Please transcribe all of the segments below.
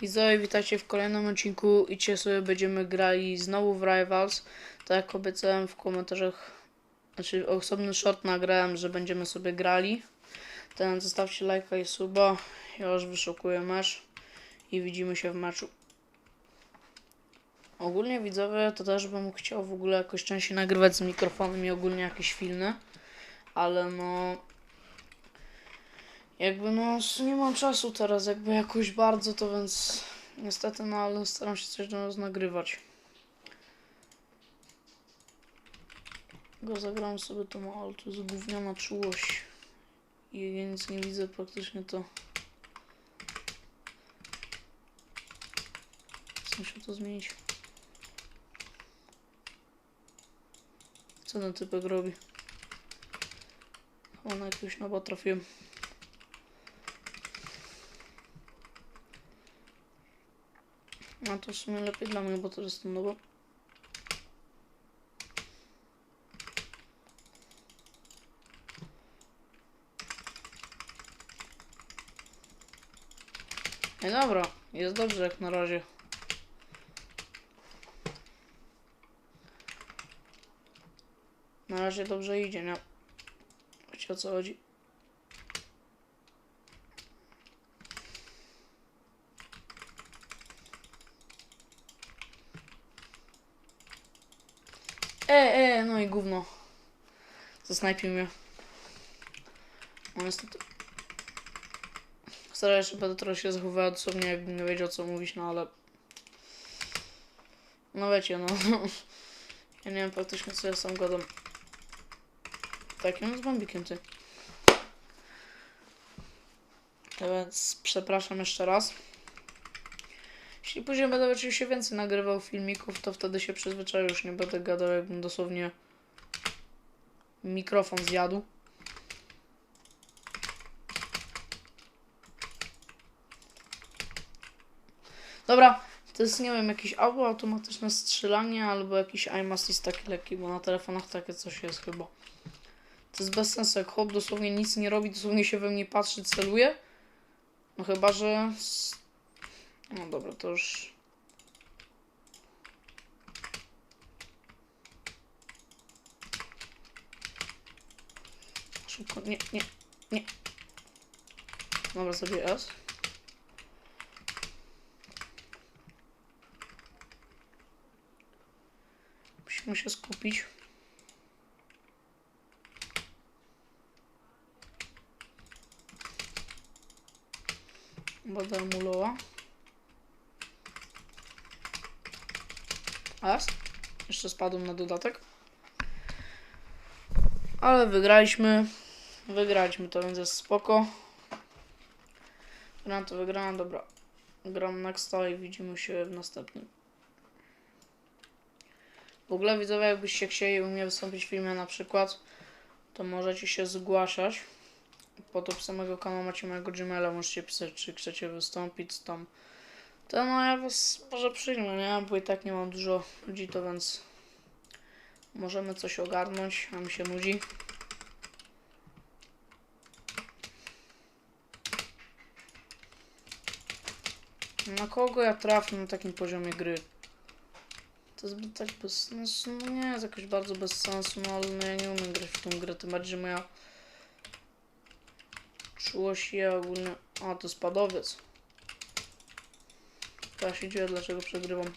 Widzowie, witajcie w kolejnym odcinku i dzisiaj sobie będziemy grali znowu w Rivals. Tak jak obiecałem w komentarzach, znaczy osobny short nagrałem, że będziemy sobie grali. Ten zostawcie lajka i suba. Ja już wyszukuję mecz i widzimy się w meczu. Ogólnie widzowie, to też bym chciał w ogóle jakoś częściej nagrywać z mikrofonem i ogólnie jakieś filmy, ale no jakby no nie mam czasu teraz jakby jakoś bardzo to więc niestety no ale staram się coś do nas nagrywać. Go zagram sobie to ale to jest gówniana czułość i ja nic nie widzę praktycznie to muszę to zmienić. Co ten typek robi? Chyba na jakiegoś nowa trafiłem. No to w sumie lepiej dla mnie, bo to jest nowo. No dobra, jest dobrze jak na razie. Na razie dobrze idzie, nie? Wiecie o co chodzi? E, e, no i gówno. Zasnajpił mnie. No niestety. Starałem się, będę trochę się zachowywał dosłownie, jakbym nie wiedział co mówić, no ale... No wiecie, no. Ja nie wiem praktycznie co ja sam gadam. Tak, ja mam z bambikiem, ty. A Więc przepraszam jeszcze raz. Jeśli później będę oczywiście więcej nagrywał filmików, to wtedy się przyzwyczaję, już nie będę gadał, jakbym dosłownie mikrofon zjadł. Dobra, to jest, nie wiem, jakieś albo automatyczne strzelanie, albo jakiś aim assist taki lekki, bo na telefonach takie coś jest chyba. To jest bez sensu, jak chłop dosłownie nic nie robi, dosłownie się we mnie patrzy, celuje. No chyba, że... No dobra, to już... Szybko, nie, nie, nie. Dobra, sobie S. Musimy się skupić. Będę emulowa. Raz. Jeszcze spadłem na dodatek. Ale wygraliśmy. Wygraliśmy to, więc jest spoko. Gram to wygrałem, dobra. Gram nexta i widzimy się w następnym. W ogóle widzowie, jakbyście chcieli u mnie wystąpić w filmie na przykład, to możecie się zgłaszać. Pod opisem samego kanału macie mojego Gmaila, możecie pisać, czy chcecie wystąpić tam. To no ja was może przyjmę, nie? Bo i tak nie mam dużo ludzi, to więc możemy coś ogarnąć, a mi się nudzi. Na kogo ja trafię na takim poziomie gry? To jest tak bez sensu, no nie jest jakoś bardzo bez sensu, no ale no ja nie umiem grać w tą grę, tym bardziej, że moja czułość ja ogólnie... A, to jest Ja się dzieje, dlaczego przegrywam.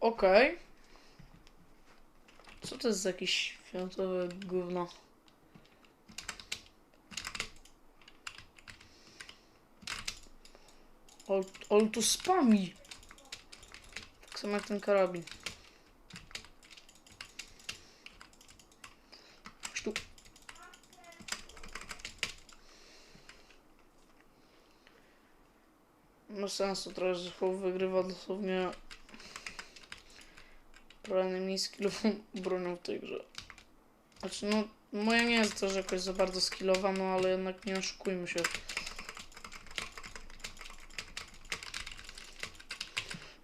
Okej. Co to jest za jakieś światowe gówno? Ol, ol tu spami. Tak samo jak ten karabin. Chodź tu. Sensu trochę, wygrywa dosłownie pralnymi skillową bronią w tej grze. Znaczy no, moja nie jest też jakoś za bardzo skillowa, no ale jednak nie oszukujmy się.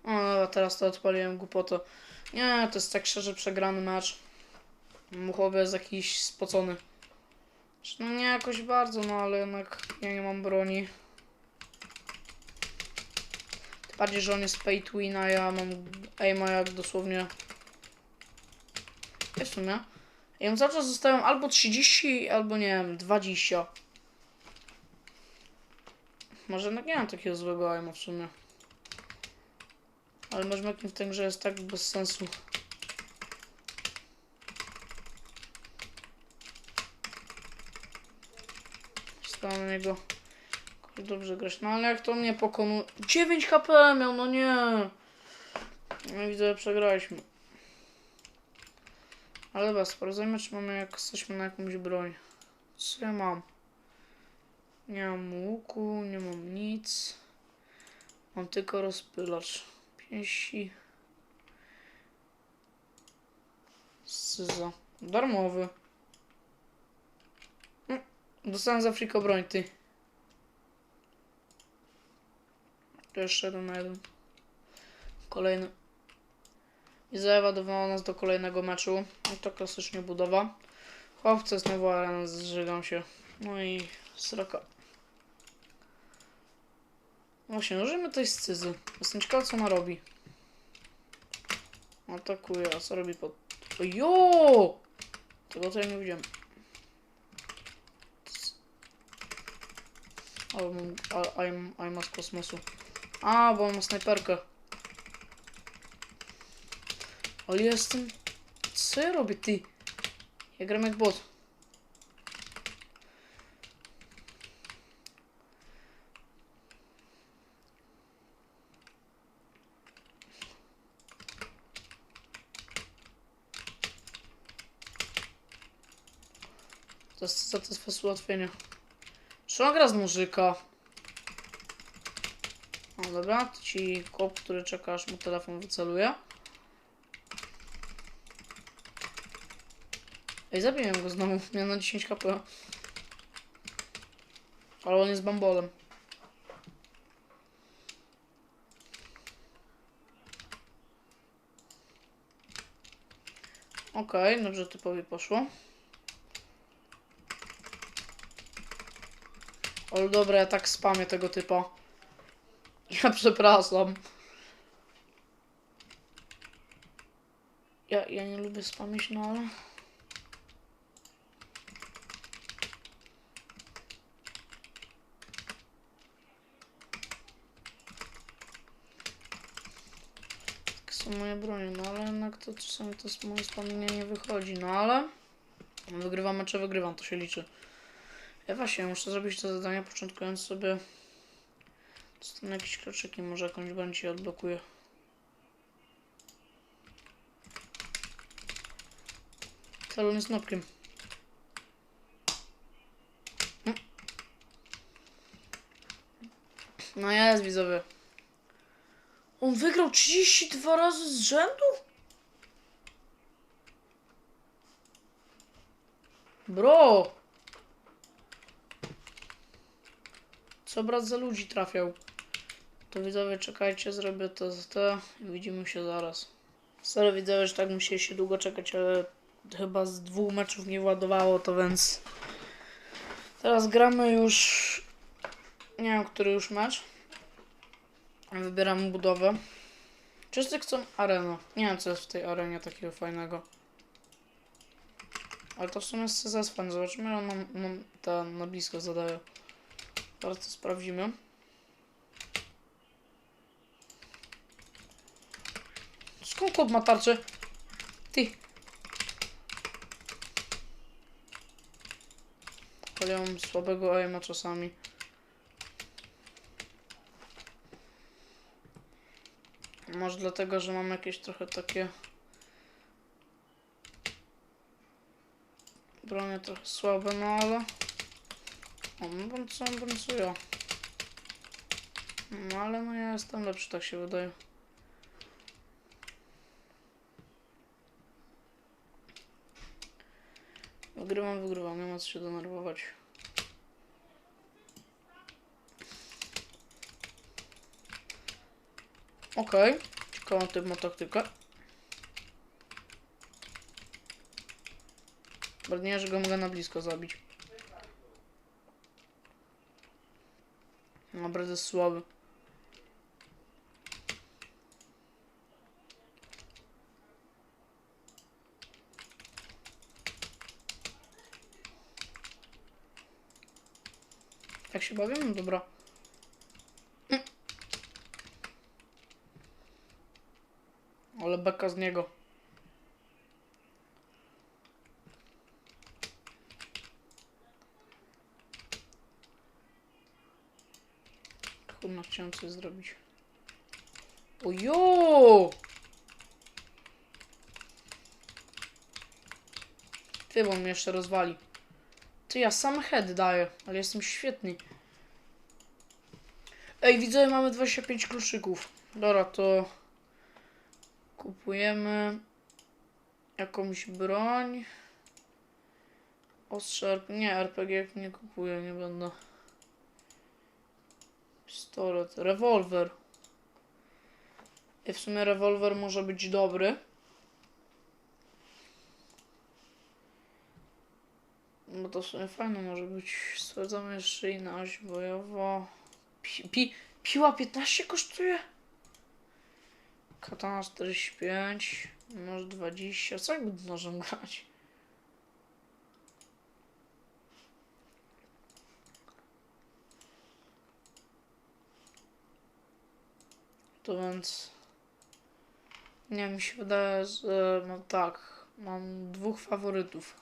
O, teraz to odpaliłem głupotę. Nie, to jest tak szczerze przegrany mecz. Muchowy jest jakiś spocony. Znaczy, No nie jakoś bardzo, no ale jednak ja nie mam broni. Bardziej, że on jest pay to win, a ja mam aima jak dosłownie... Nie w sumie. Ja mu cały czas zostają albo 30, albo nie wiem, 20. Może jednak nie mam takiego złego aima w sumie. Ale matchmaking w tej grze jest tak bez sensu. Stałem na niego dobrze grać. No ale jak to mnie pokonuje... 9 HP miał, no nie. No widzę, że przegraliśmy. Ale dobra, sprawdzajmy, czy mamy, jak jesteśmy na jakąś broń. Co ja mam? Nie mam łuku, nie mam nic. Mam tylko rozpylacz. Pięści. Scyza. Darmowy. Mm, Dostałem za friko broń, ty. To jeszcze jeden na jeden. Kolejny. I zaewadowało nas do kolejnego meczu. No to klasycznie budowa. Chłopcy znowu arena, zżygam się. No i sroka. Właśnie, użyjmy tej scyzy. Jestem ciekaw, co ona robi. Atakuje, a co robi pod... Jo! Tego ja nie widziałem. A- I'm, I'm z kosmosu. A, bo on ma snajperkę. Ale jestem... Co ja robię, ty? Ja gram jak bot. To jest, ułatwienie. Czy gra z muzyka? No dobra, to ci kop, który czeka aż mu telefon wyceluje. Ej, zabiłem go znowu. Miał na 10 kp. Ale on jest bambolem. Okej, dobrze typowi poszło. Ale dobra, ja tak spamię tego typa. Ja przepraszam. Ja, ja nie lubię spamić, no ale... Tak są moje bronie, no ale jednak to czasami to z moje spamienie nie wychodzi, no ale... Wygrywam mecze, wygrywam, to się liczy. Ja właśnie muszę zrobić to zadanie początkując sobie... Dostanę jakieś kroczyki, może jakąś broń ci odblokuję. Celowny z nopkiem. Mm. No jest, widzowie. On wygrał 32 razy z rzędu? Bro! Co brat za ludzi trafiał? To widzowie, czekajcie, zrobię to za to i widzimy się zaraz. Sorry widzowie, że tak się długo czekać, ale chyba z dwóch meczów nie władowało to, więc teraz gramy już nie wiem, który już mecz. Wybieram budowę. Wszyscy chcą arenę. Nie wiem, co jest w tej arenie takiego fajnego. Ale to w sumie jest fajne. Zobaczymy, jak on nam, nam ta na blisko zadaje. To sprawdzimy. Skąd kod ma tarczę? Ty. Ale ja mam słabego aima czasami. Może dlatego, że mam jakieś trochę takie... Bronie trochę słabe, no ale... O, no bądź co, bądź ja. No ale no ja jestem lepszy, tak się wydaje. Wygrywam, wygrywam, nie ma co się denerwować. Okej, okay. ciekawą typ ma taktykę. Bardziej, że go mogę na blisko zabić. Bardzo słaby. Się bawię? No dobra. Ale beka z niego. Kurna, chciałem coś zrobić. Ojo! Ty, bo mnie jeszcze rozwali. Ty, ja sam head daję, ale jestem świetny. Ej, widzę, mamy 25 kluczyków. Dobra, to kupujemy jakąś broń. Ostrze, nie, RPG nie kupuję, nie będę. Pistolet, rewolwer. I w sumie rewolwer może być dobry. Bo to w sumie fajne może być. Sprawdzamy jeszcze inna oś bojowa. Pi, pi, piła 15 kosztuje? Katana 45. Może 20. Co jakby nożem grać? To więc... Nie, mi się wydaje, że mam tak. Mam dwóch faworytów.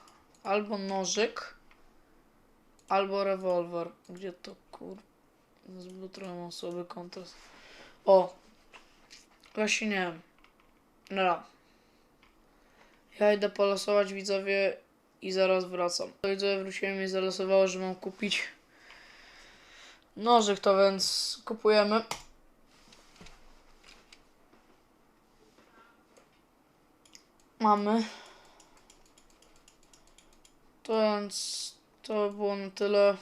Albo nożyk, albo rewolwer. Gdzie to kur... Zbyt trochę mam słaby kontrast. O! Właśnie nie wiem. Dobra. Ja idę polosować widzowie i zaraz wracam. Widzowie wróciłem i zalosowało, że mam kupić nożyk, to więc kupujemy. Mamy. To więc to było na tyle.